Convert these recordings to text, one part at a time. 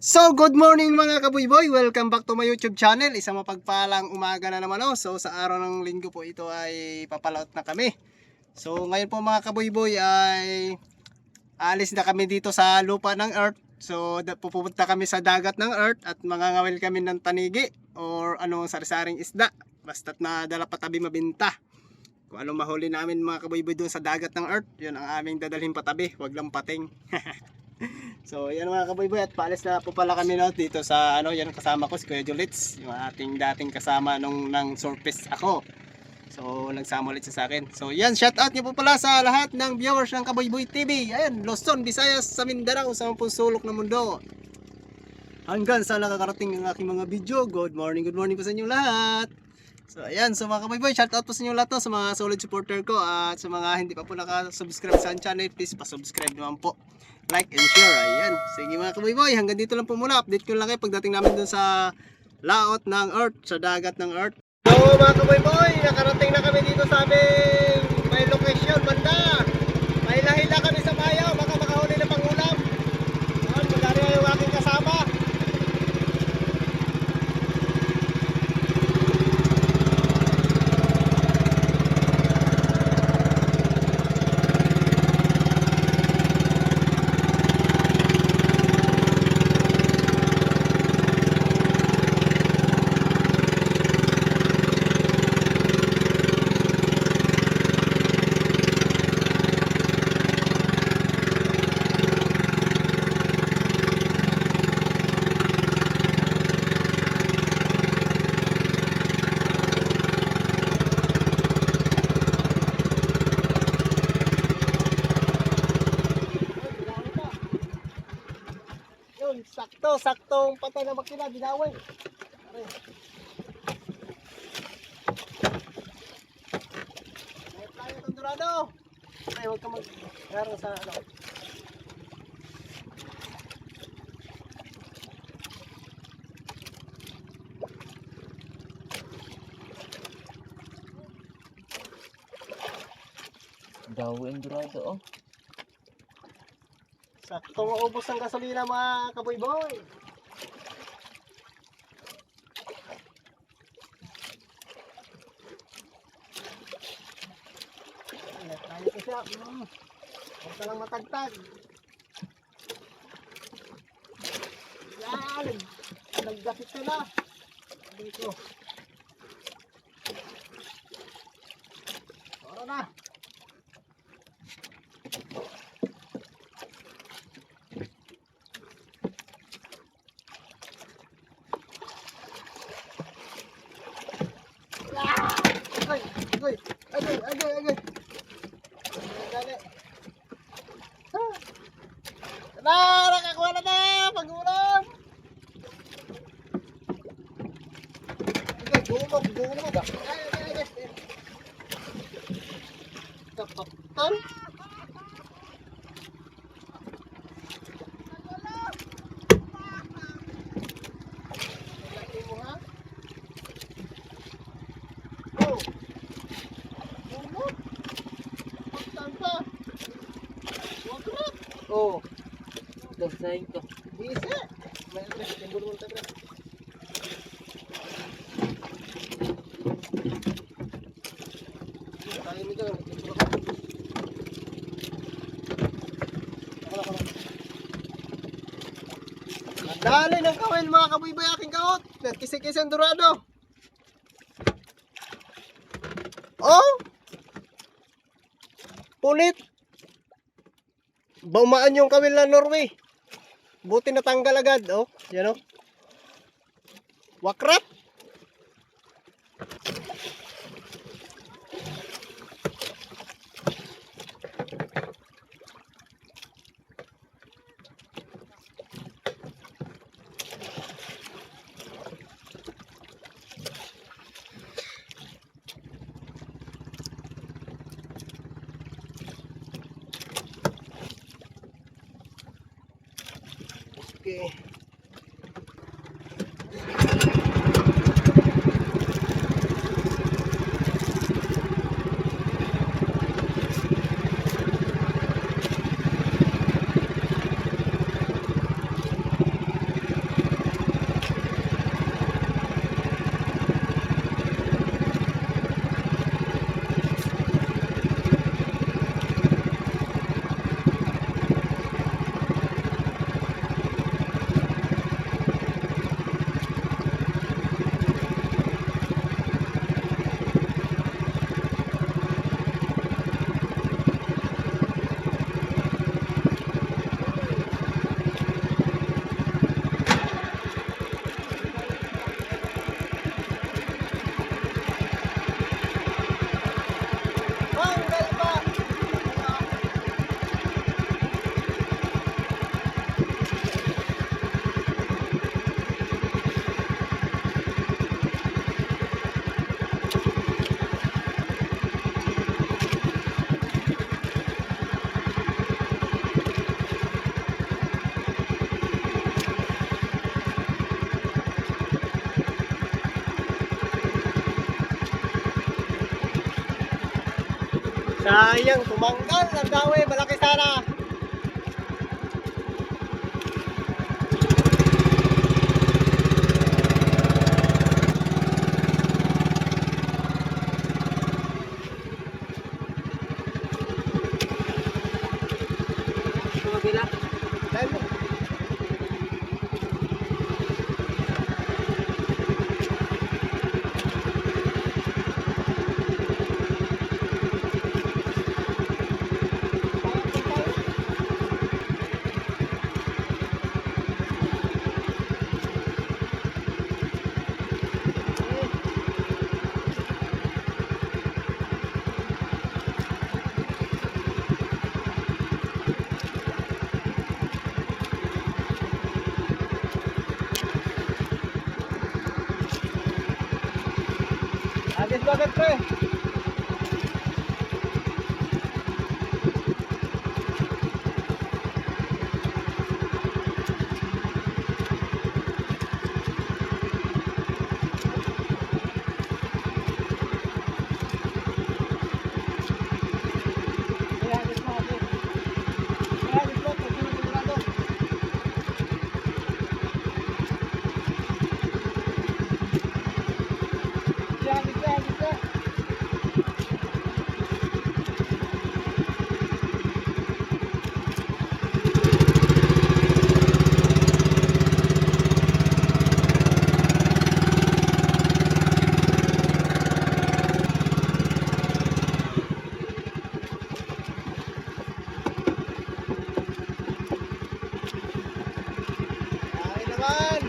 So, good morning mga kabuyboy. Welcome back to my YouTube channel. Isang mapagpalang umaga na naman oh. So, sa araw ng linggo po ito ay papalaot na kami. So, ngayon po mga kabuyboy ay alis na kami dito sa lupa ng Earth. So, pupunta kami sa dagat ng Earth at mangangawil kami ng tanigi or anong sarisaring isda. Basta't na dala patabi mabinta. Kung anong mahuli namin mga kabuyboy doon sa dagat ng Earth, yun ang aming dadalhin patabi. Huwag lang pating. So, yan mga kaboyboy at paalis na po pala kami no, dito sa ano, yan kasama ko si Kuya Julits, yung ating dating kasama nung nang surface ako. So, nagsama ulit sa akin. So, yan, shout out niyo po pala sa lahat ng viewers ng Kaboyboy TV. Ayan, Luzon, Visayas, sa Mindanao, sa mga sulok ng mundo. Hanggang sa nakakarating ang aking mga video. Good morning, good morning po sa inyo lahat. So, ayan, so mga kaboyboy, shout out po sa inyo lahat no, sa mga solid supporter ko at sa mga hindi pa po nakasubscribe sa channel, please pa-subscribe naman po like and share. Ayan. Sige mga kaboyboy, hanggang dito lang po muna. Update ko lang kayo pagdating namin dun sa laot ng Earth, sa dagat ng Earth. So mga kaboyboy, nakarating na kami dito sa aming may location, banda. May lahila kami sa bayaw, baka makahuli na pangulam. Ayan, magari yung aking kasama. Yun, sakto, saktong patay na makina, binawin. Aray. May tayo itong durado. Ay, huwag ka mag... Meron sa ano. Daw endurado oh. Sakto maubos ang gasolina mga kaboy-boy. Tayo ko siya. Huwag ka lang matagtag. Yan! Nagdapit ka na. Dito. Tara na. Ay! Ay! Ay! Ay! Kapatan! Oh! Gulog! Kapatan pa! Huwag na! Oh! Dasayin ko. Bisa. May address, yung bulong sa address. Tayo nito. Ako lang, ako lang. Dali ng kawin mga kabuyboy aking kaot. Nagkisi-kisi ang durado. Oh! Pulit. Baumaan yung kawil na Norway. Buti natanggal agad, oh. Yan oh. Wakrap. Okay. Sayang, tumanggal. Ang dawe, malaki sana. Allez, toi, d'être prêt আবার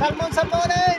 Salmon salmone!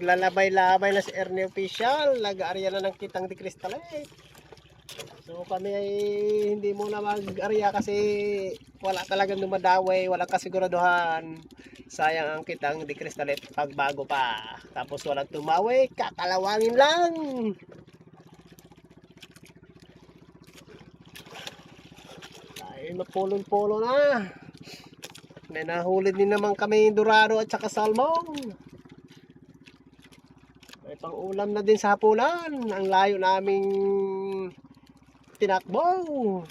Naglalabay-labay na si Ernie Official. Nag-aarya na ng kitang di crystallite. So kami ay hindi muna mag-arya kasi wala talagang dumadaway, walang kasiguraduhan. Sayang ang kitang di crystallite pag bago pa. Tapos walang tumaway, kakalawangin lang. Ay, mapulon-pulo na. May nahuli din naman kami dorado at saka salmon. Pang ulam na din sa hapunan. Ang layo naming tinakbo.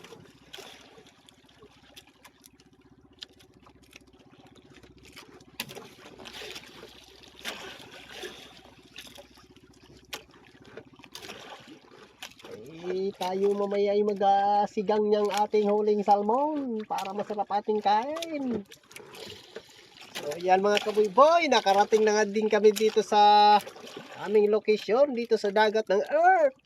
Eh, tayo mamaya ay magasigang niyang ating huling salmon para masarap ating kain. So, yan mga kaboy-boy, nakarating na nga din kami dito sa aming location, dito sa dagat ng Earth.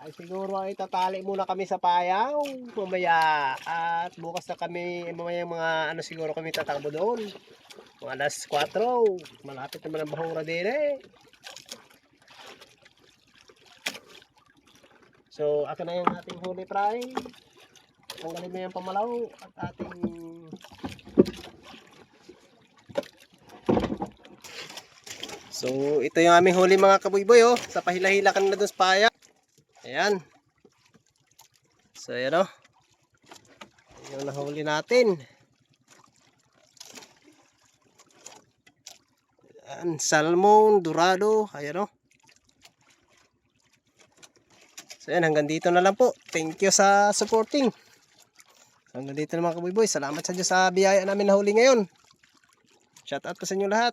Ay siguro ay tatali muna kami sa payaw mamaya at bukas na kami mamaya mga ano siguro kami tatakbo doon. Mga alas 4, malapit naman ang bahura din eh. So, akin na yung ating huli fry. Tanggalin mo yung pamalaw at ating So, ito yung aming huli mga kabuyboy oh. Sa pahila-hila kanina doon sa paya. Ayan. So, ayan oh. Yung nahuli natin. Ayan, salmon, dorado, ayan oh. So yan, hanggang dito na lang po. Thank you sa supporting. Hanggang dito na mga kaboy Salamat sa Diyos sa biyaya namin na huli ngayon. Shout out po sa inyo lahat.